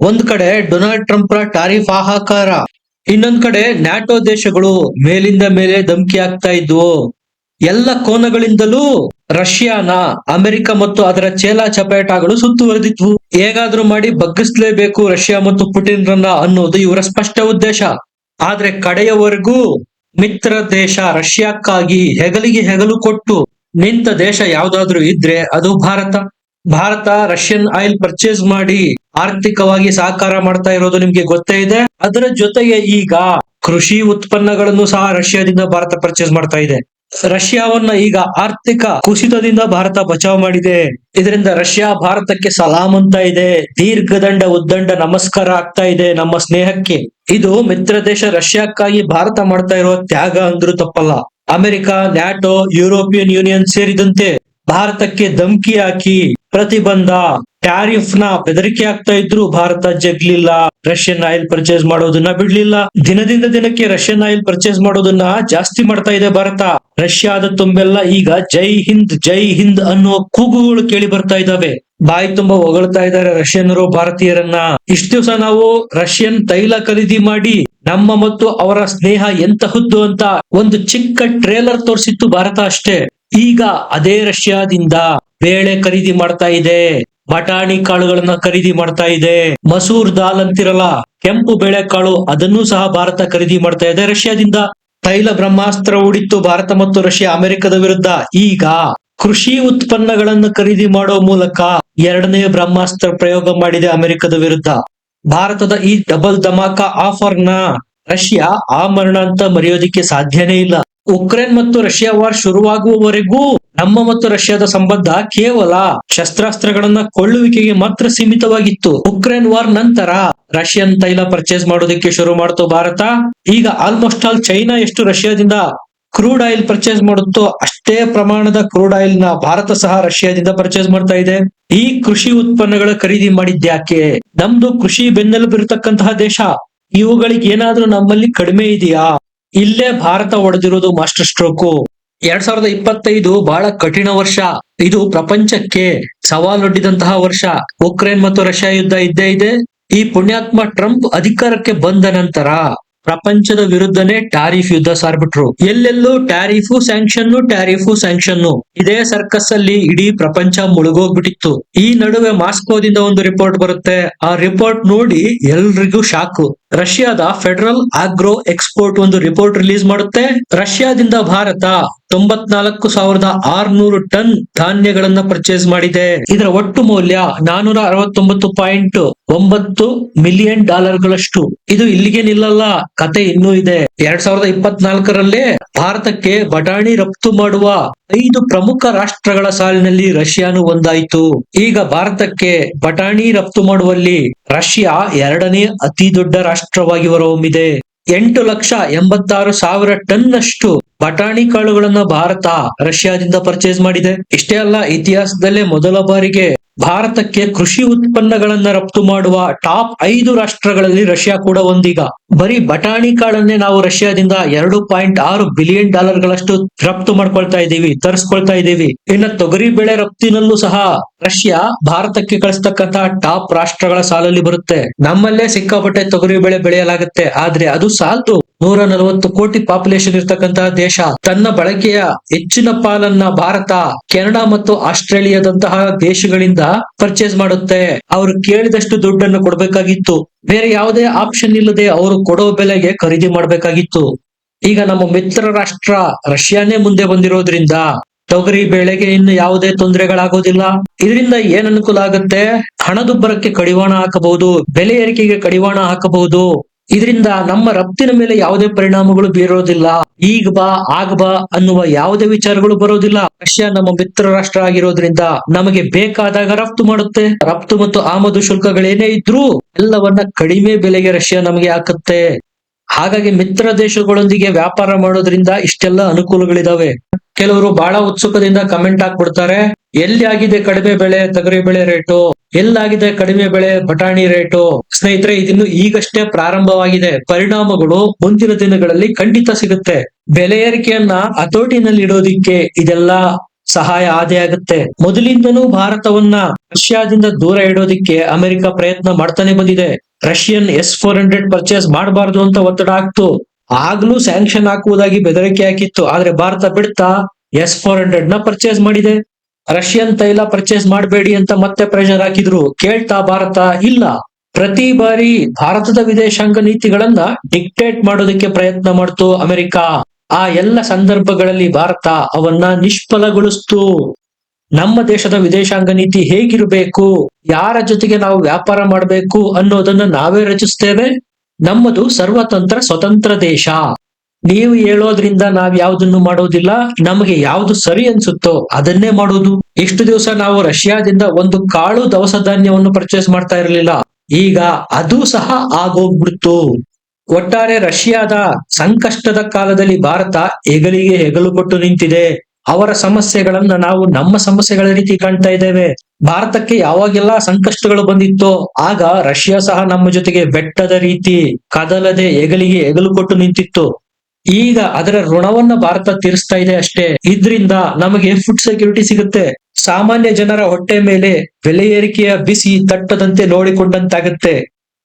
ಒಂದ್ ಕಡೆ Donald Trump ರ ಟಾರಿಫ್ ಹಾಹಾಕಾರ, ಇನ್ನೊಂದ್ ಕಡೆ ನ್ಯಾಟೋ ದೇಶಗಳು ಮೇಲಿಂದ ಮೇಲೆ ಧಮಕಿ ಆಗ್ತಾ ಇದ್ವು. ಎಲ್ಲ ಕೋನಗಳಿಂದಲೂ ರಷ್ಯಾನ, ಅಮೆರಿಕ ಮತ್ತು ಅದರ ಚೇಲಾ ಚಪೇಟಾಗಳು ಸುತ್ತುವರೆದಿದ್ವು. ಹೇಗಾದ್ರೂ ಮಾಡಿ ಬಗ್ಗಿಸ್ಲೇಬೇಕು ರಷ್ಯಾ ಮತ್ತು ಪುಟಿನ್ ರನ್ನ ಅನ್ನೋದು ಇವರ ಸ್ಪಷ್ಟ ಉದ್ದೇಶ. ಆದ್ರೆ ಕಡೆಯವರೆಗೂ ಮಿತ್ರ ದೇಶ ರಷ್ಯಾಕ್ಕಾಗಿ ಹೆಗಲಿಗೆ ಹೆಗಲು ಕೊಟ್ಟು ನಿಂತ ದೇಶ ಯಾವ್ದಾದ್ರೂ ಇದ್ರೆ ಅದು Bharat. Bharat Russian oil purchase ಮಾಡಿ ಆರ್ಥಿಕವಾಗಿ ಸಹಕಾರ ಮಾಡ್ತಾ ಇರೋದು ನಿಮ್ಗೆ ಗೊತ್ತೇ ಇದೆ? ಅದರ ಜೊತೆಗೆ ಈಗ ಕೃಷಿ ಉತ್ಪನ್ನಗಳನ್ನು ಸಹ ರಷ್ಯಾದಿಂದ ಭಾರತ ಪರ್ಚೇಸ್ ಮಾಡ್ತಾ ಇದೆ. ರಷ್ಯಾವನ್ನ ಈಗ ಆರ್ಥಿಕ ಕುಸಿತದಿಂದ ಭಾರತ ಬಚಾವ್ ಮಾಡಿದೆ. ಇದರಿಂದ ರಷ್ಯಾ ಭಾರತಕ್ಕೆ ಸಲಾಮ್ ಅಂತ ಇದೆ. ದೀರ್ಘದಂಡ ಉದ್ದಂಡ ನಮಸ್ಕಾರ ಆಗ್ತಾ ಇದೆ ನಮ್ಮ ಸ್ನೇಹಕ್ಕೆ. ಇದು ಮಿತ್ರ ದೇಶ ರಷ್ಯಾಕ್ಕಾಗಿ ಭಾರತ ಮಾಡ್ತಾ ಇರುವ ತ್ಯಾಗ ಅಂದ್ರೂ ತಪ್ಪಲ್ಲ. ಅಮೆರಿಕ, ನ್ಯಾಟೋ, ಯುರೋಪಿಯನ್ ಯೂನಿಯನ್ ಸೇರಿದಂತೆ ಭಾರತಕ್ಕೆ ಧಮ್ಕಿ ಹಾಕಿ ಪ್ರತಿಬಂಧ. ಟ್ಯಾರಿಫ್ನ ಬೆದರಿಕೆ ಆಗ್ತಾ ಇದ್ರು ಭಾರತ ಜಗ್ಲಿಲ್ಲ, ರಷ್ಯನ್ ಆಯಿಲ್ ಪರ್ಚೇಸ್ ಮಾಡೋದನ್ನ ಬಿಡ್ಲಿಲ್ಲ. ದಿನದಿಂದ ದಿನಕ್ಕೆ ರಷ್ಯನ್ ಆಯಿಲ್ ಪರ್ಚೇಸ್ ಮಾಡೋದನ್ನ ಜಾಸ್ತಿ ಮಾಡ್ತಾ ಇದೆ ಭಾರತ. ರಷ್ಯಾದ ತುಂಬೆಲ್ಲ ಈಗ ಜೈ ಹಿಂದ್ ಜೈ ಹಿಂದ್ ಅನ್ನುವ ಕೂಗುಗಳು ಕೇಳಿ ಬರ್ತಾ ಇದಾವೆ ಬಾಯಿ ತುಂಬಾ ಹೊಗಳ್ತಾ ಇದ್ದಾರೆ ರಷ್ಯನ್ನರು, ಭಾರತೀಯರನ್ನ. ಇಷ್ಟ ದಿವಸ ನಾವು ರಷ್ಯನ್ ತೈಲ ಖರೀದಿ ಮಾಡಿ, ನಮ್ಮ ಮತ್ತು ಅವರ ಸ್ನೇಹ ಎಂತಹದ್ದು ಅಂತ ಒಂದು ಚಿಕ್ಕ ಟ್ರೇಲರ್ ತೋರಿಸಿತ್ತು ಭಾರತ ಅಷ್ಟೇ. ಈಗ ಅದೇ ರಷ್ಯಾದಿಂದ ಬೇಳೆ ಖರೀದಿ ಮಾಡ್ತಾ ಇದೆ. ಬಟಾಣಿ ಕಾಳುಗಳನ್ನ ಖರೀದಿ ಮಾಡ್ತಾ ಇದೆ. ಮಸೂರ್ ದಾಲ್ ಅಂತಿರಲ್ಲ, ಕೆಂಪು ಬೇಳೆಕಾಳು, ಅದನ್ನೂ ಸಹ ಭಾರತ ಖರೀದಿ ಮಾಡ್ತಾ ಇದೆ. ರಷ್ಯಾದಿಂದ ತೈಲ ಬ್ರಹ್ಮಾಸ್ತ್ರ ಹೂಡಿತ್ತು ಭಾರತ ಮತ್ತು ರಷ್ಯಾ ಅಮೆರಿಕದ ವಿರುದ್ಧ. ಈಗ ಕೃಷಿ ಉತ್ಪನ್ನಗಳನ್ನು ಖರೀದಿ ಮಾಡುವ ಮೂಲಕ ಎರಡನೇ ಬ್ರಹ್ಮಾಸ್ತ್ರ ಪ್ರಯೋಗ ಮಾಡಿದೆ ಅಮೆರಿಕದ ವಿರುದ್ಧ. ಭಾರತದ ಈ ಡಬಲ್ ಧಮಾಕ ಆಫರ್ನ ರಷ್ಯಾ ಆಮರಣ ಅಂತ ಮರೆಯೋದಿಕ್ಕೆ ಸಾಧ್ಯನೇ ಇಲ್ಲ. ಉಕ್ರೇನ್ ಮತ್ತು ರಷ್ಯಾ ವಾರ್ ಶುರುವಾಗುವವರೆಗೂ ನಮ್ಮ ಮತ್ತು ರಷ್ಯಾದ ಸಂಬಂಧ ಕೇವಲ ಶಸ್ತ್ರಾಸ್ತ್ರಗಳನ್ನ ಕೊಳ್ಳುವಿಕೆಗೆ ಮಾತ್ರ ಸೀಮಿತವಾಗಿತ್ತು. ಉಕ್ರೇನ್ ವಾರ್ ನಂತರ ರಷ್ಯನ್ ತೈಲ ಪರ್ಚೇಸ್ ಮಾಡೋದಕ್ಕೆ ಶುರು ಮಾಡ್ತು ಭಾರತ. ಈಗ ಆಲ್ಮೋಸ್ಟ್ ಆಲ್ ಚೈನಾ ಎಷ್ಟು ರಷ್ಯಾದಿಂದ ಕ್ರೂಡ್ ಆಯಿಲ್ ಪರ್ಚೇಸ್ ಮಾಡುತ್ತೋ ಅಷ್ಟೇ ಪ್ರಮಾಣದ ಕ್ರೂಡ್ ಆಯಿಲ್ನ ಭಾರತ ಸಹ ರಷ್ಯಾದಿಂದ ಪರ್ಚೇಸ್ ಮಾಡ್ತಾ ಇದೆ. ಈ ಕೃಷಿ ಉತ್ಪನ್ನಗಳ ಖರೀದಿ ಮಾಡಿದ್ಯಾಕೆ ನಮ್ದು ಕೃಷಿ ಬೆನ್ನೆಲುಬಿರತಕ್ಕಂತಹ ದೇಶ. ಇವುಗಳಿಗೆ ಏನಾದ್ರೂ ನಮ್ಮಲ್ಲಿ ಕಡಿಮೆ ಇದೆಯಾ? ಇಲ್ಲೇ ಭಾರತ ಹೊಡೆದಿರೋದು ಮಾಸ್ಟರ್ ಸ್ಟ್ರೋಕು. ಎರಡ್ ಸಾವಿರದ ಇಪ್ಪತ್ತೈದು ಬಹಳ ಕಠಿಣ ವರ್ಷ. ಇದು ಪ್ರಪಂಚಕ್ಕೆ ಸವಾಲೊಡ್ಡಿದಂತಹ ವರ್ಷ. ಉಕ್ರೇನ್ ಮತ್ತು ರಷ್ಯಾ ಯುದ್ಧ ಇದ್ದೇ ಇದೆ. ಈ ಪುಣ್ಯಾತ್ಮ ಟ್ರಂಪ್ ಅಧಿಕಾರಕ್ಕೆ ಬಂದ ನಂತರ ಪ್ರಪಂಚದ ವಿರುದ್ಧನೇ ಟ್ಯಾರಿಫ್ ಯುದ್ಧ ಸಾರ್ಬಿಟ್ರು. ಎಲ್ಲೆಲ್ಲೂ ಟ್ಯಾರಿಫು ಸ್ಯಾಂಕ್ಷನ್ ಟ್ಯಾರಿಫು ಸ್ಯಾಂಕ್ಷನ್ ಇದೇ ಸರ್ಕಸ್ ಅಲ್ಲಿ ಇಡೀ ಪ್ರಪಂಚ ಮುಳುಗೋಗ್ಬಿಟ್ಟಿತ್ತು. ಈ ನಡುವೆ ಮಾಸ್ಕೋದಿಂದ ಒಂದು ರಿಪೋರ್ಟ್ ಬರುತ್ತೆ. ಆ ರಿಪೋರ್ಟ್ ನೋಡಿ ಎಲ್ರಿಗೂ ಶಾಕ್. ರಷ್ಯಾದ ಫೆಡರಲ್ ಆಗ್ರೋ ಎಕ್ಸ್ಪೋರ್ಟ್ ಒಂದು ರಿಪೋರ್ಟ್ ರಿಲೀಸ್ ಮಾಡುತ್ತೆ. ರಷ್ಯಾದಿಂದ ಭಾರತ ತೊಂಬತ್ನಾಲ್ಕು ಸಾವಿರದ ಆರ್ನೂರು ಟನ್ ಧಾನ್ಯಗಳನ್ನ ಪರ್ಚೇಸ್ ಮಾಡಿದೆ. ಇದರ ಒಟ್ಟು ಮೌಲ್ಯ ನಾನೂರ ಅರವತ್ತೊಂಬತ್ತು ಪಾಯಿಂಟ್ ಒಂಬತ್ತು ಮಿಲಿಯನ್ ಡಾಲರ್ಗಳಷ್ಟು. ಇದು ಇಲ್ಲಿಗೆ ನಿಲ್ಲಲ್ಲ ಕತೆ ಇನ್ನೂ ಇದೆ. ಎರಡ್ ಸಾವಿರದ ಇಪ್ಪತ್ನಾಲ್ಕರಲ್ಲೇ ಭಾರತಕ್ಕೆ ಬಟಾಣಿ ರಫ್ತು ಮಾಡುವ ಐದು ಪ್ರಮುಖ ರಾಷ್ಟ್ರಗಳ ಸಾಲಿನಲ್ಲಿ ರಷ್ಯಾನು ಒಂದಾಯಿತು. ಈಗ ಭಾರತಕ್ಕೆ ಬಟಾಣಿ ರಫ್ತು ಮಾಡುವಲ್ಲಿ ರಷ್ಯಾ ಎರಡನೇ ಅತಿ ದೊಡ್ಡ ರಾಷ್ಟ್ರವಾಗಿ ಹೊರಹೊಮ್ಮಿದೆ. ಎಂಟು ಲಕ್ಷ ಎಂಬತ್ತಾರು ಸಾವಿರ ಟನ್ ಅಷ್ಟು ಬಟಾಣಿ ಕಾಳುಗಳನ್ನ ಭಾರತ ರಷ್ಯಾದಿಂದ ಪರ್ಚೇಸ್ ಮಾಡಿದೆ. ಇಷ್ಟೇ ಅಲ್ಲ, ಇತಿಹಾಸದಲ್ಲೇ ಮೊದಲ ಬಾರಿಗೆ ಭಾರತಕ್ಕೆ ಕೃಷಿ ಉತ್ಪನ್ನಗಳನ್ನ ರಫ್ತು ಮಾಡುವ ಟಾಪ್ ಐದು ರಾಷ್ಟ್ರಗಳಲ್ಲಿ ರಷ್ಯಾ ಕೂಡ ಒಂದೀಗ. ಬರೀ ಬಟಾಣಿ ಕಾಳನ್ನೇ ನಾವು ರಷ್ಯಾದಿಂದ ಎರಡು ಪಾಯಿಂಟ್ ಆರು ಬಿಲಿಯನ್ ಡಾಲರ್ಗಳಷ್ಟು ರಫ್ತು ಮಾಡ್ಕೊಳ್ತಾ ಇದ್ದೀವಿ, ತರಿಸ್ಕೊಳ್ತಾ ಇದ್ದೀವಿ. ಇನ್ನು ತೊಗರಿ ಬೆಳೆ ರಫ್ತಿನಲ್ಲೂ ಸಹ ರಷ್ಯಾ ಭಾರತಕ್ಕೆ ಕಳಿಸ್ತಕ್ಕಂತಹ ಟಾಪ್ ರಾಷ್ಟ್ರಗಳ ಸಾಲಲ್ಲಿ ಬರುತ್ತೆ. ನಮ್ಮಲ್ಲೇ ಸಿಕ್ಕಾಪಟ್ಟೆ ತೊಗರಿ ಬೆಳೆ ಬೆಳೆಯಲಾಗುತ್ತೆ. ಆದ್ರೆ ಅದು ಸಾಲದು ನೂರ ನಲವತ್ತು ಕೋಟಿ ಪಾಪ್ಯುಲೇಷನ್ ಇರ್ತಕ್ಕಂತಹ ದೇಶ. ತನ್ನ ಬಳಕೆಯ ಹೆಚ್ಚಿನ ಪಾಲನ್ನ ಭಾರತ, ಕೆನಡಾ ಮತ್ತು ಆಸ್ಟ್ರೇಲಿಯಾದಂತಹ ದೇಶಗಳಿಂದ ಪರ್ಚೇಸ್ ಮಾಡುತ್ತೆ. ಅವರು ಕೇಳಿದಷ್ಟು ದುಡ್ಡನ್ನು ಕೊಡಬೇಕಾಗಿತ್ತು. ಬೇರೆ ಯಾವುದೇ ಆಪ್ಷನ್ ಇಲ್ಲದೆ ಅವರು ಕೊಡೋ ಬೆಲೆಗೆ ಖರೀದಿ ಮಾಡಬೇಕಾಗಿತ್ತು. ಈಗ ನಮ್ಮ ಮಿತ್ರ ರಾಷ್ಟ್ರ ರಷ್ಯಾನೇ ಮುಂದೆ ಬಂದಿರೋದ್ರಿಂದ ತೊಗರಿ ಬೆಳೆಗೆ ಇನ್ನು ಯಾವುದೇ ತೊಂದರೆಗಳಾಗೋದಿಲ್ಲ. ಇದರಿಂದ ಏನ್ ಅನುಕೂಲ ಆಗುತ್ತೆ? ಹಣದುಬ್ಬರಕ್ಕೆ ಕಡಿವಾಣ ಹಾಕಬಹುದು, ಬೆಲೆ ಏರಿಕೆಗೆ ಕಡಿವಾಣ ಹಾಕಬಹುದು. ಇದರಿಂದ ನಮ್ಮ ರಫ್ತಿನ ಮೇಲೆ ಯಾವುದೇ ಪರಿಣಾಮಗಳು ಬೀರೋದಿಲ್ಲ. ಈಗ ಬಾ, ಆಗ ಬಾ ಅನ್ನುವ ಯಾವುದೇ ವಿಚಾರಗಳು ಬರೋದಿಲ್ಲ. ರಷ್ಯಾ ನಮ್ಮ ಮಿತ್ರ ರಾಷ್ಟ್ರ ಆಗಿರೋದ್ರಿಂದ ನಮಗೆ ಬೇಕಾದಾಗ ರಫ್ತು ಮಾಡುತ್ತೆ. ರಫ್ತು ಮತ್ತು ಆಮದು ಶುಲ್ಕಗಳೇನೇ ಇದ್ರೂ ಎಲ್ಲವನ್ನ ಕಡಿಮೆ ಬೆಲೆಗೆ ರಷ್ಯಾ ನಮಗೆ ಹಾಕುತ್ತೆ. ಹಾಗಾಗಿ ಮಿತ್ರ ದೇಶಗಳೊಂದಿಗೆ ವ್ಯಾಪಾರ ಮಾಡೋದ್ರಿಂದ ಇಷ್ಟೆಲ್ಲ ಅನುಕೂಲಗಳಿದಾವೆ. ಕೆಲವರು ಬಹಳ ಉತ್ಸುಕದಿಂದ ಕಮೆಂಟ್ ಹಾಕ್ಬಿಡ್ತಾರೆ. ಎಲ್ಲಿ ಆಗಿದೆ ಕಡಿಮೆ ಬೆಳೆ, ತೊಗರಿ ಬೆಳೆ ರೇಟು? ಎಲ್ಲಾಗಿದೆ ಕಡಿಮೆ ಬೆಳೆ, ಬಟಾಣಿ ರೇಟು? ಸ್ನೇಹಿತರೆ ಇದಿನ್ನು ಈಗಷ್ಟೇ ಪ್ರಾರಂಭವಾಗಿದೆ. ಪರಿಣಾಮಗಳು ಮುಂದಿನ ದಿನಗಳಲ್ಲಿ ಖಂಡಿತ ಸಿಗುತ್ತೆ. ಬೆಲೆ ಏರಿಕೆಯನ್ನ ಹತೋಟಿನಲ್ಲಿ ಇಡೋದಿಕ್ಕೆ ಇದೆಲ್ಲ ಸಹಾಯ ಆದೇ ಆಗುತ್ತೆ. ಮೊದಲಿಂದನೂ ಭಾರತವನ್ನ ರಷ್ಯಾದಿಂದ ದೂರ ಇಡೋದಿಕ್ಕೆ ಅಮೆರಿಕ ಪ್ರಯತ್ನ ಮಾಡ್ತಾನೆ ಬಂದಿದೆ. Russian S four hundred purchase ಮಾಡಬಾರದು ಅಂತ ಒತ್ತಡ ಹಾಕ್ತು. ಆಗ್ಲೂ ಸ್ಯಾಂಕ್ಷನ್ ಹಾಕುವುದಾಗಿ ಬೆದರಿಕೆ ಹಾಕಿತ್ತು. ಆದ್ರೆ ಭಾರತ ಬಿಡ್ತಾ ಎಸ್ ಫೋರ್ ಹಂಡ್ರೆಡ್ನ ಪರ್ಚೇಸ್ ಮಾಡಿದೆ. ರಷ್ಯನ್ ತೈಲ ಪರ್ಚೇಸ್ ಮಾಡಬೇಡಿ ಅಂತ ಮತ್ತೆ ಪ್ರೆಷರ್ ಹಾಕಿದ್ರು. ಕೇಳ್ತಾ ಭಾರತ ಇಲ್ಲ. ಪ್ರತಿ ಬಾರಿ ಭಾರತದ ವಿದೇಶಾಂಗ ನೀತಿಗಳನ್ನ ಡಿಕ್ಟೇಟ್ ಮಾಡೋದಕ್ಕೆ ಪ್ರಯತ್ನ ಮಾಡ್ತು ಅಮೆರಿಕ. ಆ ಎಲ್ಲ ಸಂದರ್ಭಗಳಲ್ಲಿ ಭಾರತ ಅವನ್ನ ನಿಷ್ಫಲಗೊಳಿಸ್ತು. ನಮ್ಮ ದೇಶದ ವಿದೇಶಾಂಗ ನೀತಿ ಹೇಗಿರಬೇಕು? ಯಾರ ಜೊತೆಗೆ ನಾವು ವ್ಯಾಪಾರ ಮಾಡಬೇಕು ಅನ್ನೋದನ್ನ ನಾವೇ ರಚಿಸ್ತೇವೆ. ನಮ್ಮದು ಸರ್ವತಂತ್ರ ಸ್ವತಂತ್ರ ದೇಶ. ನೀವು ಹೇಳೋದ್ರಿಂದ ನಾವ್ ಯಾವ್ದನ್ನು ಮಾಡೋದಿಲ್ಲ, ನಮಗೆ ಯಾವ್ದು ಸರಿ ಅನ್ಸುತ್ತೋ ಅದನ್ನೇ ಮಾಡೋದು. ಇಷ್ಟು ದಿವಸ ನಾವು ರಷ್ಯಾದಿಂದ ಒಂದು ಕಾಳು ದವಸ ಧಾನ್ಯವನ್ನು ಪರ್ಚೇಸ್ ಮಾಡ್ತಾ ಇರಲಿಲ್ಲ. ಈಗ ಅದು ಸಹ ಆಗೋಗ್ಬಿಡ್ತು. ಒಟ್ಟಾರೆ ರಷ್ಯಾದ ಸಂಕಷ್ಟದ ಕಾಲದಲ್ಲಿ ಭಾರತ ಹೆಗಲಿಗೆ ಹೆಗಲು ಕೊಟ್ಟು ನಿಂತಿದೆ. ಅವರ ಸಮಸ್ಯೆಗಳನ್ನ ನಾವು ನಮ್ಮ ಸಮಸ್ಯೆಗಳ ರೀತಿ ಕಾಣ್ತಾ ಇದ್ದೇವೆ. ಭಾರತಕ್ಕೆ ಯಾವಾಗೆಲ್ಲ ಸಂಕಷ್ಟಗಳು ಬಂದಿತ್ತೋ ಆಗ ರಷ್ಯಾ ಸಹ ನಮ್ಮ ಜೊತೆಗೆ ಬೆಟ್ಟದ ರೀತಿ ಕದಲದೆ ಹೆಗಲಿಗೆ ಹೆಗಲು ಕೊಟ್ಟು ನಿಂತಿತ್ತು. ಈಗ ಅದರ ಋಣವನ್ನ ಭಾರತ ತೀರಿಸ್ತಾ ಇದೆ ಅಷ್ಟೇ. ಇದ್ರಿಂದ ನಮಗೆ ಫುಡ್ ಸೆಕ್ಯೂರಿಟಿ ಸಿಗುತ್ತೆ. ಸಾಮಾನ್ಯ ಜನರ ಹೊಟ್ಟೆ ಮೇಲೆ ಬೆಲೆ ಏರಿಕೆಯ ಬಿಸಿ ತಟ್ಟದಂತೆ ನೋಡಿಕೊಂಡಂತಾಗತ್ತೆ.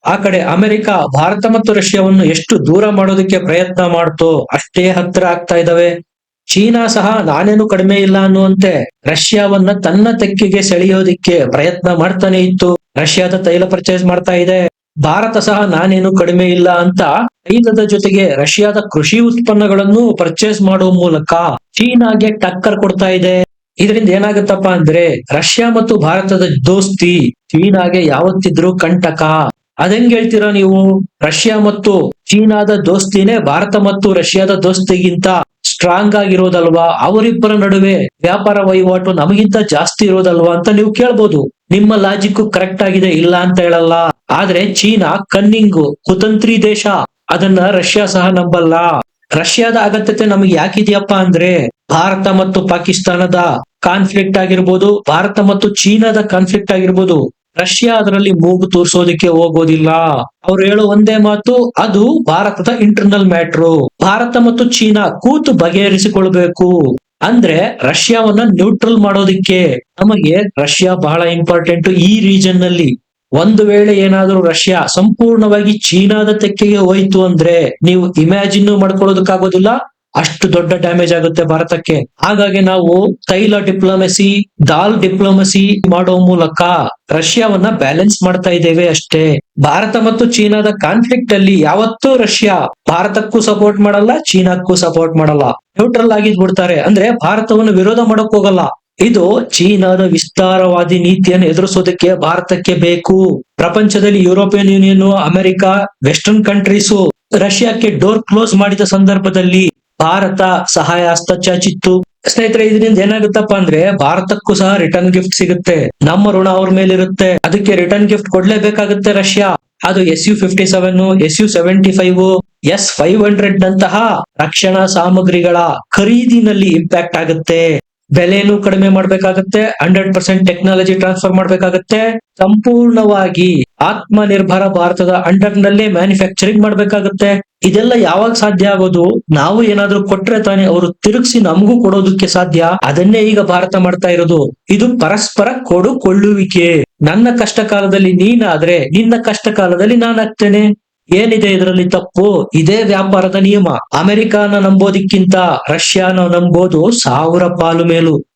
ಆ ಕಡೆ ಅಮೆರಿಕ, ಭಾರತ ಮತ್ತು ರಷ್ಯಾವನ್ನು ಎಷ್ಟು ದೂರ ಮಾಡೋದಕ್ಕೆ ಪ್ರಯತ್ನ ಮಾಡ್ತೋ ಅಷ್ಟೇ ಹತ್ತಿರ ಆಗ್ತಾ ಇದಾವೆ ಚೀನಾ ಸಹ ನಾನೇನು ಕಡಿಮೆ ಇಲ್ಲ ಅನ್ನುವಂತೆ ರಷ್ಯಾವನ್ನ ತನ್ನ ತೆಕ್ಕಿಗೆ ಸೆಳೆಯೋದಿಕ್ಕೆ ಪ್ರಯತ್ನ ಮಾಡ್ತಾನೆ ಇತ್ತು. ರಷ್ಯಾದ ತೈಲ ಪರ್ಚೇಸ್ ಮಾಡ್ತಾ ಇದೆ. ಭಾರತ ಸಹ ನಾನೇನು ಕಡಿಮೆ ಇಲ್ಲ ಅಂತ ತೈಲದ ಜೊತೆಗೆ ರಷ್ಯಾದ ಕೃಷಿ ಉತ್ಪನ್ನಗಳನ್ನು ಪರ್ಚೇಸ್ ಮಾಡುವ ಮೂಲಕ ಚೀನಾಗೆ ಟಕ್ಕರ್ ಕೊಡ್ತಾ ಇದೆ. ಇದರಿಂದ ಏನಾಗುತ್ತಪ್ಪ ಅಂದ್ರೆ ರಷ್ಯಾ ಮತ್ತು ಭಾರತದ ದೋಸ್ತಿ ಚೀನಾಗೆ ಯಾವತ್ತಿದ್ರೂ ಕಂಟಕ. ಅದಂಗ್ ಹೇಳ್ತೀರಾ ನೀವು? ರಷ್ಯಾ ಮತ್ತು ಚೀನಾದ ದೋಸ್ತಿನೇ ಭಾರತ ಮತ್ತು ರಷ್ಯಾದ ದೋಸ್ತಿಗಿಂತ ಸ್ಟ್ರಾಂಗ್ ಆಗಿರೋದಲ್ವಾ? ಅವರಿಬ್ಬರ ನಡುವೆ ವ್ಯಾಪಾರ ವಹಿವಾಟು ನಮಗಿಂತ ಜಾಸ್ತಿ ಇರೋದಲ್ವಾ ಅಂತ ನೀವು ಕೇಳ್ಬೋದು. ನಿಮ್ಮ ಲಾಜಿಕ್ ಕರೆಕ್ಟ್ ಆಗಿದೆ ಇಲ್ಲ ಅಂತ ಹೇಳಲ್ಲ. ಆದ್ರೆ ಚೀನಾ ಕನ್ನಿಂಗು, ಕುತಂತ್ರಿ ದೇಶ, ಅದನ್ನ ರಷ್ಯಾ ಸಹ ನಂಬಲ್ಲ. ರಷ್ಯಾದ ಅಗತ್ಯತೆ ನಮಗೆ ಯಾಕಿದೆಯಪ್ಪ ಅಂದ್ರೆ ಭಾರತ ಮತ್ತು ಪಾಕಿಸ್ತಾನದ ಕಾನ್ಫ್ಲಿಕ್ಟ್ ಆಗಿರ್ಬೋದು, ಭಾರತ ಮತ್ತು ಚೀನಾದ ಕಾನ್ಫ್ಲಿಕ್ಟ್ ಆಗಿರ್ಬೋದು. ರಷ್ಯಾ ಅದರಲ್ಲಿ ಮೂಗು ತೋರಿಸೋದಕ್ಕೆ ಹೋಗೋದಿಲ್ಲ. ಅವ್ರು ಹೇಳೋ ಒಂದೇ ಮಾತು, ಅದು ಭಾರತದ ಇಂಟರ್ನಲ್ ಮ್ಯಾಟ್ರು ಭಾರತ ಮತ್ತು ಚೀನಾ ಕೂತು ಬಗೆಹರಿಸಿಕೊಳ್ಬೇಕು. ಅಂದ್ರೆ ರಷ್ಯಾವನ್ನ ನ್ಯೂಟ್ರಲ್ ಮಾಡೋದಿಕ್ಕೆ ನಮಗೆ ರಷ್ಯಾ ಬಹಳ ಇಂಪಾರ್ಟೆಂಟ್ ಈ ರೀಜನ್ನಲ್ಲಿ. ಒಂದು ವೇಳೆ ಏನಾದರೂ ರಷ್ಯಾ ಸಂಪೂರ್ಣವಾಗಿ ಚೀನಾದ ತೆಕ್ಕೆಗೆ ಹೋಯ್ತು ಅಂದ್ರೆ ನೀವು ಇಮ್ಯಾಜಿನ್ ಮಾಡ್ಕೊಳ್ಳೋದಕ್ಕಾಗೋದಿಲ್ಲ. ಅಷ್ಟು ದೊಡ್ಡ ಡ್ಯಾಮೇಜ್ ಆಗುತ್ತೆ ಭಾರತಕ್ಕೆ. ಹಾಗಾಗಿ ನಾವು ತೈಲ ಡಿಪ್ಲೊಮಸಿ ದಾಲ್ ಡಿಪ್ಲೊಮಸಿ ಮಾಡೋ ಮೂಲಕ ರಷ್ಯಾವನ್ನ ಬ್ಯಾಲೆನ್ಸ್ ಮಾಡ್ತಾ ಇದ್ದೇವೆ ಅಷ್ಟೇ. ಭಾರತ ಮತ್ತು ಚೀನಾದ ಕಾನ್ಫ್ಲಿಕ್ಟ್ ಅಲ್ಲಿ ಯಾವತ್ತೂ ರಷ್ಯಾ ಭಾರತಕ್ಕೂ ಸಪೋರ್ಟ್ ಮಾಡಲ್ಲ, ಚೀನಾಕ್ಕೂ ಸಪೋರ್ಟ್ ಮಾಡಲ್ಲ. ನ್ಯೂಟ್ರಲ್ ಆಗಿ ಬಿಡ್ತಾರೆ ಅಂದ್ರೆ ಭಾರತವನ್ನು ವಿರೋಧ ಮಾಡಕ್ ಹೋಗಲ್ಲ. ಇದು ಚೀನಾದ ವಿಸ್ತಾರವಾದಿ ನೀತಿಯನ್ನು ಎದುರಿಸೋದಕ್ಕೆ ಭಾರತಕ್ಕೆ ಬೇಕು. ಪ್ರಪಂಚದಲ್ಲಿ European union, America western countries ರಷ್ಯಾಕ್ಕೆ door close ಮಾಡಿದ ಸಂದರ್ಭದಲ್ಲಿ ಭಾರತ ಸಹಾಯ ಹಸ್ತ ಚಾಚಿತ್ತು. ಸ್ನೇಹಿತರೆ, ಇದರಿಂದ ಏನಾಗುತ್ತಪ್ಪ ಅಂದ್ರೆ ಭಾರತಕ್ಕೂ ಸಹ ರಿಟರ್ನ್ ಗಿಫ್ಟ್ ಸಿಗುತ್ತೆ. ನಮ್ಮ ಋಣ ಅವ್ರ ಮೇಲಿರುತ್ತೆ. ಅದಕ್ಕೆ ರಿಟರ್ನ್ ಗಿಫ್ಟ್ ಕೊಡ್ಲೇಬೇಕಾಗುತ್ತೆ ರಷ್ಯಾ. ಅದು S U fifty seven, S U seventy five, S five hundred ನಂತಹ ರಕ್ಷಣಾ ಸಾಮಗ್ರಿಗಳ ಖರೀದಿನಲ್ಲಿ ಇಂಪ್ಯಾಕ್ಟ್ ಆಗುತ್ತೆ. ಬೆಲೆನೂ ಕಡಿಮೆ ಮಾಡ್ಬೇಕಾಗತ್ತೆ. ಹಂಡ್ರೆಡ್ ಪರ್ಸೆಂಟ್ ಟೆಕ್ನಾಲಜಿ ಟ್ರಾನ್ಸ್ಫರ್ ಮಾಡ್ಬೇಕಾಗತ್ತೆ. ಸಂಪೂರ್ಣವಾಗಿ ಆತ್ಮನಿರ್ಭರ ಭಾರತದ ಅಂಡರ್ ನಲ್ಲೇ ಮ್ಯಾನುಫ್ಯಾಕ್ಚರಿಂಗ್ ಮಾಡ್ಬೇಕಾಗತ್ತೆ. ಇದೆಲ್ಲ ಯಾವಾಗ ಸಾಧ್ಯ ಆಗೋದು? ನಾವು ಏನಾದ್ರೂ ಕೊಟ್ರೆ ತಾನೇ ಅವರು ತಿರುಗಿಸಿ ನಮಗೂ ಕೊಡೋದಕ್ಕೆ ಸಾಧ್ಯ. ಅದನ್ನೇ ಈಗ ಭಾರತ ಮಾಡ್ತಾ ಇರೋದು. ಇದು ಪರಸ್ಪರ ಕೊಡು ಕೊಳ್ಳುವಿಕೆ ನನ್ನ ಕಷ್ಟ ಕಾಲದಲ್ಲಿ ನೀನಾದ್ರೆ, ನಿನ್ನ ಕಷ್ಟ ಕಾಲದಲ್ಲಿ ನಾನಾಗ್ತೇನೆ. ಏನಿದೆ ಇದರಲ್ಲಿ ತಪ್ಪು? ಇದೇ ವ್ಯಾಪಾರದ ನಿಯಮ. ಅಮೆರಿಕಾನ ನಂಬೋದಿಕ್ಕಿಂತ ರಷ್ಯಾನ ನಂಬೋದು ಸಾವಿರ ಪಾಲು ಮೇಲು.